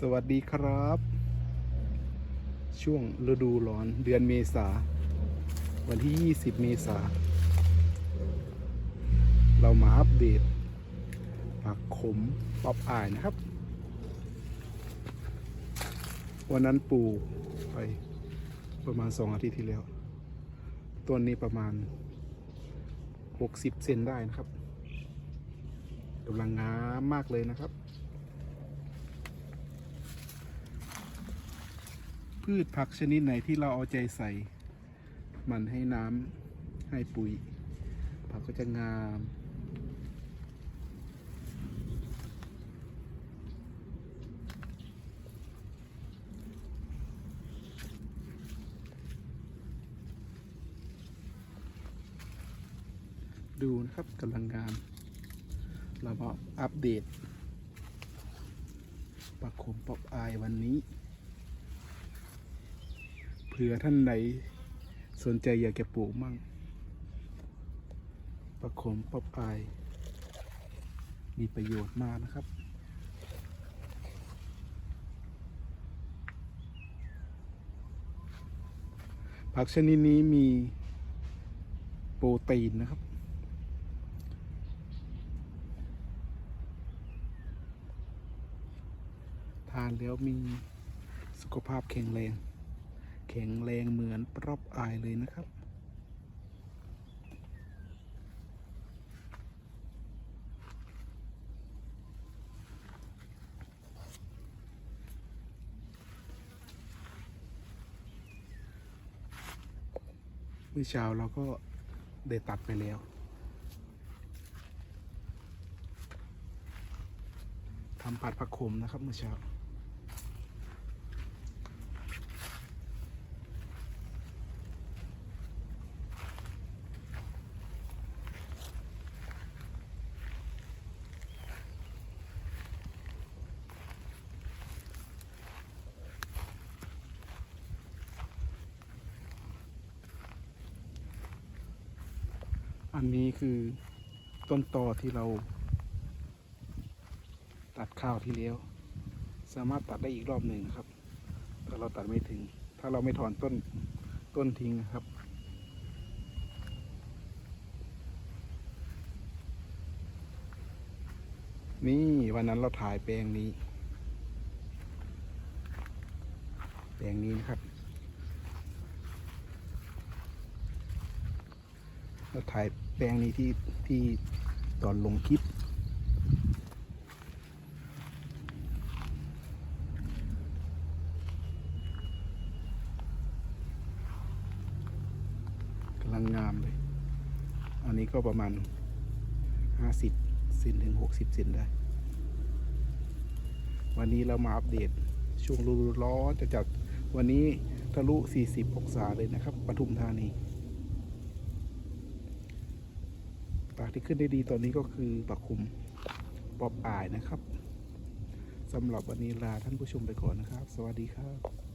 สวัสดีครับ ช่วงฤดูร้อนเดือนเมษา วันที่ 20 เมษา เรามาอัปเดตผักขมปอปอายนะครับ วันนั้นปลูกไปประมาณ 2 อาทิตย์ที่แล้ว ต้นนี้ประมาณ 60 เซนได้นะครับกำลังงามมากเลยนะครับ พืชผักชนิดไหนที่เราเอาใจใส่ มันให้น้ำให้ปุ๋ย ผักก็จะงาม ดูนะครับกำลังงาม เรามาอัปเดตปักขมปอบอายวันนี้ เผื่อท่านไหนสนใจอยากจะปลูกมั่งประคมปอปอาย มีประโยชน์มากนะครับ ผักชนิดนี้มีโปรตีนนะครับทานแล้วมีสุขภาพแข็งแรง แข็งแรงเหมือนรอบอายเลยนะครับ เมื่อเช้าเราก็ได้ตัดไปแล้ว ทำผัดผักขมนะครับเมื่อเช้า อันนี้คือต้นตอที่เรา ตัดข้าวที่แล้ว สามารถตัดได้อีกรอบหนึ่งครับ ถ้าเราตัดไม่ถึง ถ้าเราไม่ถอนต้นต้นทิ้งนะครับ นี่วันนั้นเราถ่ายแปลงนี้ แปลงนี้นะครับ เราถ่ายแปลงนี้ที่ที่ตอนลงคลิป กำลังงามเลย อันนี้ก็ประมาณห้าสิบเซนถึงหกสิบเซนได้ วันนี้เรามาอัปเดตช่วงฤดูร้อนจะจัดวันนี้ทะลุ 40 องศาเลยนะครับปทุมธานี ปาก ที่ขึ้นได้ดีตอนนี้ก็คือปักคุมปอบอายนะครับสำหรับวันนี้ลาท่านผู้ชมไปก่อนนะครับ สวัสดีครับ